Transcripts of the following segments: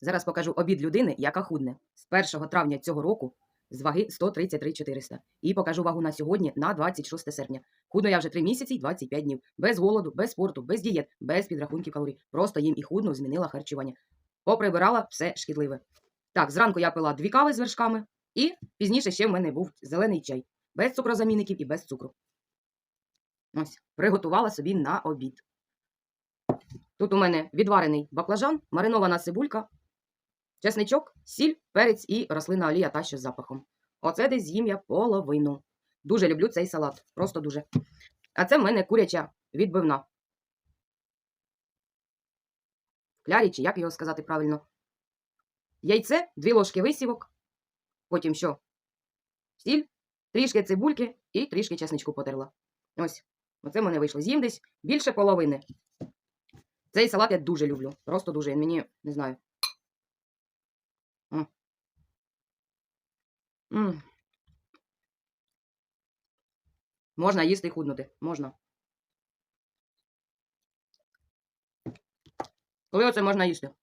Зараз покажу обід людини, яка худне. З 1 травня цього року з ваги 133 400. І покажу вагу на сьогодні на 26 серпня. Худну я вже 3 місяці й 25 днів. Без голоду, без спорту, без дієт, без підрахунків калорій. Просто їм і худну змінила харчування. Поприбирала все шкідливе. Так, зранку я пила дві кави з вершками, і пізніше ще в мене був зелений чай. Без цукрозамінників і без цукру. Ось, приготувала собі на обід. Тут у мене відварений баклажан, маринована цибулька, чесничок, сіль, перець і рослинна олія та ще з запахом. Оце десь з'їм я половину. Дуже люблю цей салат. Просто дуже. А це в мене куряча відбивна. Клярі, чи як його сказати правильно? Яйце, дві ложки висівок. Потім що? Сіль, трішки цибульки і трішки чесничку потерла. Ось. Оце в мене вийшло. З'їм десь більше половини. Цей салат я дуже люблю. Просто дуже. Він мені не знаю. М. М. Можна їсти і худнути. Можна. Коли оце можна їсти? В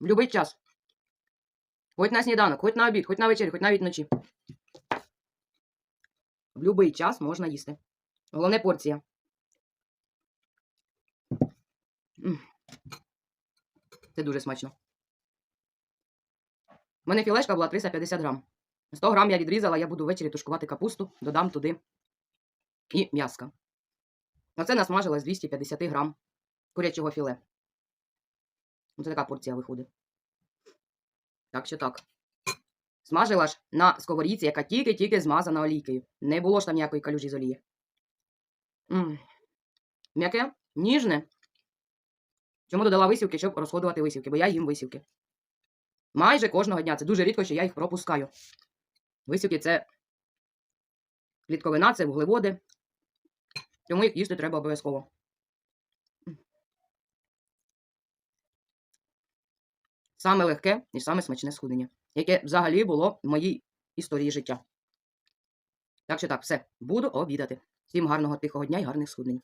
будь-який час. Хоч на сніданок, хоч на обід, хоч на вечерю, хоч навіть вночі. В будь-який час можна їсти. Головне порція. Це дуже смачно. У мене філешка була 350 грам. 100 грам я відрізала, я буду ввечері тушкувати капусту, додам туди і м'яска. Оце насмажилось 250 грам курячого філе. Оце така порція виходить. Так що так. Смажила ж на сковорідці, яка тільки-тільки змазана олійкою. Не було ж там ніякої калюжі з олії. М'яке, ніжне. Чому додала висівки, щоб розходувати висівки, бо я їм висівки. Майже кожного дня. Це дуже рідко, що я їх пропускаю. Висівки це клітковина, це вуглеводи. Тому їх їсти треба обов'язково. Саме легке і саме смачне схуднення, яке взагалі було в моїй історії життя. Так що так, все, буду обідати. Всім гарного тихого дня і гарних схуднень.